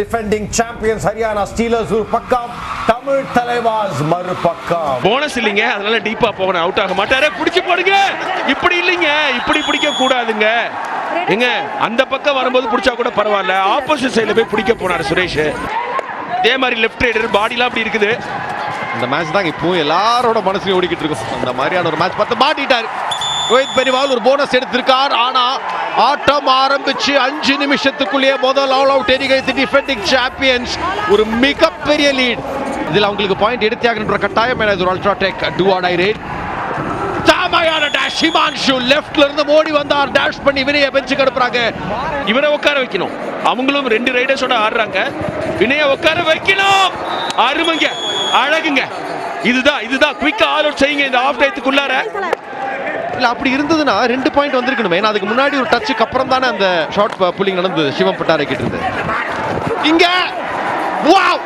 Defending champions Haryana stealers ஒரு பக்கம் தமிழ் தலைவாஸ் மறுபக்கம். போனஸ் இல்லைங்க அதனால டீப்பா போகணும் அவுட் ஆக மாட்டாரு. பிடிச்சு போடுங்க. இப்படி இல்லைங்க இப்படி பிடிக்க கூடாதுங்க. எங்க அந்த பக்கம் வரும்போது பிடிச்சா கூட பரவாயில்ல. ஆப்போசிட் சைடுல போய் பிடிக்க போனாரு சுரேஷ். இதே மாதிரி லெஃப்ட் ரைடர் பாடிலாம் அப்படி இருக்குது. இந்த மேட்ச் தான் இப்போ எல்லாரோட மனசுலயும் ஓடிக்கிட்டு இருக்கும். அந்த மாதிரியான ஒரு மேட்ச் பார்த்து மாட்டிட்டாரு. ரோஹித் பெரிவால் ஒரு போனஸ் எடுத்திருக்கார். ஆனா ஆட்டம் ஆரம்பிச்சு அஞ்சு நிமிஷத்துக்குள்ளேயே முதல் ஆல் அவுட் எரிகைத்து டிஃபெண்டிங் சாம்பியன்ஸ் ஒரு மிகப்பெரிய லீட் இதில் அவங்களுக்கு பாயிண்ட் எடுத்தாகன்ற கட்டாயம். என இது ஒரு UltraTech do or die raid தாமையான dash Himanshu லெஃப்ட்ல இருந்து மோடி வந்தார். டேஷ் பண்ணி வினய பெஞ்சுக்கு அனுப்புறாங்க. இவரை உட்கார வைக்கணும். அவங்களும் ரெண்டு ரைடர்ஸோட ஆடுறாங்க. வினய உட்கார வைக்கணும். அருமைங்க. அழகுங்க. இதுதான் இதுதான். குயிக்கா ஆல் அவுட் செய்யுங்க இந்த ஆஃப் டயத்துக்குள்ளார இல்ல அப்படி இருந்ததுன்னா ரெண்டு பாயிண்ட் வந்திருக்கணுமே. ஏன்னா அதுக்கு முன்னாடி ஒரு டச்சுக்கு அப்புறம் தானே அந்த ஷார்ட் புல்லிங் நடந்தது சிவம் பட்டாரை கிட்டிருந்து இங்க! வாவ்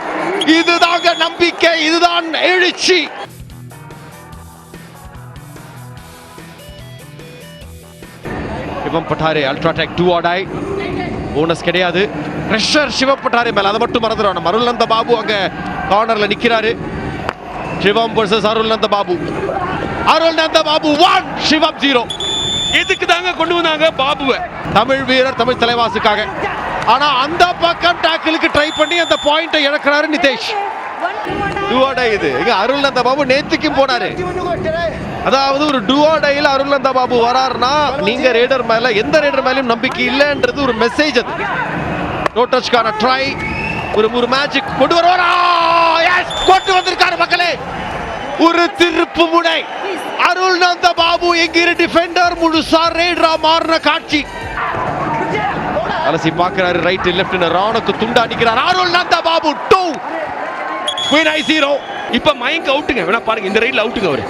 இதுதாங்க நம்பிக்கை இதுதான் எழுச்சி! Shivam Patare UltraTech do or die bonus கிடையாது. ப்ரெஷர் சிவம் பட்டாரே மேல. அதை மட்டும் மறந்துடும் மருளந்த பாபு அங்க கார்னர்ல நிக்கிறாரு. Shivam versus Arulnantha Babu Arulnantha Babu one Shivam zero எதுக்கு தாங்க கொண்டு வந்தாங்க பாபுவை? தமிழ் வீரர் தமிழ் தலைவாசுக்காக. ஆனா அந்த பக்கம் டாக்கிலுக்கு ட்ரை பண்ணி அந்த பாயிண்ட்டை இழக்கிறாரு நிதேஷ். டூவாடை இது. இங்க அருள்நந்த பாபு நேத்துக்கும் போனாரு. அதாவது ஒரு டூவாடையில் அருள்நந்த பாபு வராருன்னா நீங்க ரேடர் மேல எந்த ரேடர் மேலயும் நம்பிக்கை இல்லைன்றது ஒரு மெசேஜ் அது. நோ டச்க்கான ட்ரை ஒரு ஒரு மேஜிக் கொண்டு வருவாரா எஸ் கொண்டு வந்திருக்காரு மக்களே ஒரு திருப்பு முனை. அருள்நந்த பாபு என்கிற டிஃபெண்டர் முழுசா ரேடரா மாறின காட்சி. அலசி பார்க்கிறாரு ரைட் லெஃப்ட் ராணுக்கு துண்டா நிக்கிறார் அருள் நந்த பாபு டூ வினை ஜீரோ இப்ப மயங்க அவுட்டுங்க வேணா பாருங்க இந்த ரைட்ல அவுட்டுங்க அவரு.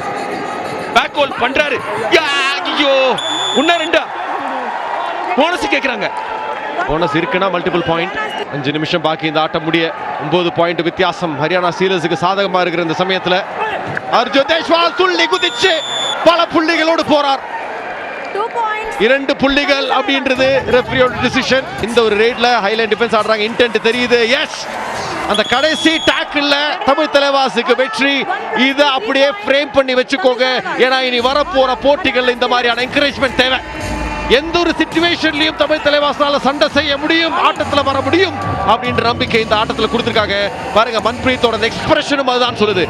பேக் ஹோல் பண்றாரு. யா, ஐயோ. உன்ன ரெண்டா? போனஸ் கேக்குறாங்க. போனஸ் இருக்குன்னா மல்டிபிள் பாயிண்ட் அஞ்சு நிமிஷம் பாக்கி இந்த ஆட்டம் முடிய ஒன்பது பாயிண்ட் வித்தியாசம். ஹரியானா சீலர்ஸுக்கு சாதகமா இருக்கிற இந்த சமயத்துல அர்ஜுன் தேஷ்வால் துள்ளி குதிச்சு பல புள்ளிகளோடு போறார். இரண்டு புள்ளிகள் அப்படின்றது ரெஃப்ரியோட டிசிஷன் இந்த ஒரு ரேட்ல ஹைலைன் டிஃபென்ஸ் ஆடுறாங்க. இன்டென்ட் தெரியுது. எஸ் அந்த கடைசி டாக்கிள்ல தமிழ் தலைவாசுக்கு வெற்றி. இதை அப்படியே ஃப்ரேம் பண்ணி வச்சுக்கோங்க. ஏன்னா இனி வரப்போற போட்டிகள்ல இந்த மாதிரியான என்கரேஜ்மெண்ட் தேவை. எந்த ஒரு சிச்சுவேஷன்லயும் தமிழ் தலைவாசனால சண்டை செய்ய முடியும் ஆட்டத்துல வர முடியும் அப்படின்ற நம்பிக்கை இந்த ஆட்டத்துல கொடுத்திருக்காங்க. பாருங்க மன்பிரீத்தோட எக்ஸ்பிரஷனும் அதுதான் சொல்லுது.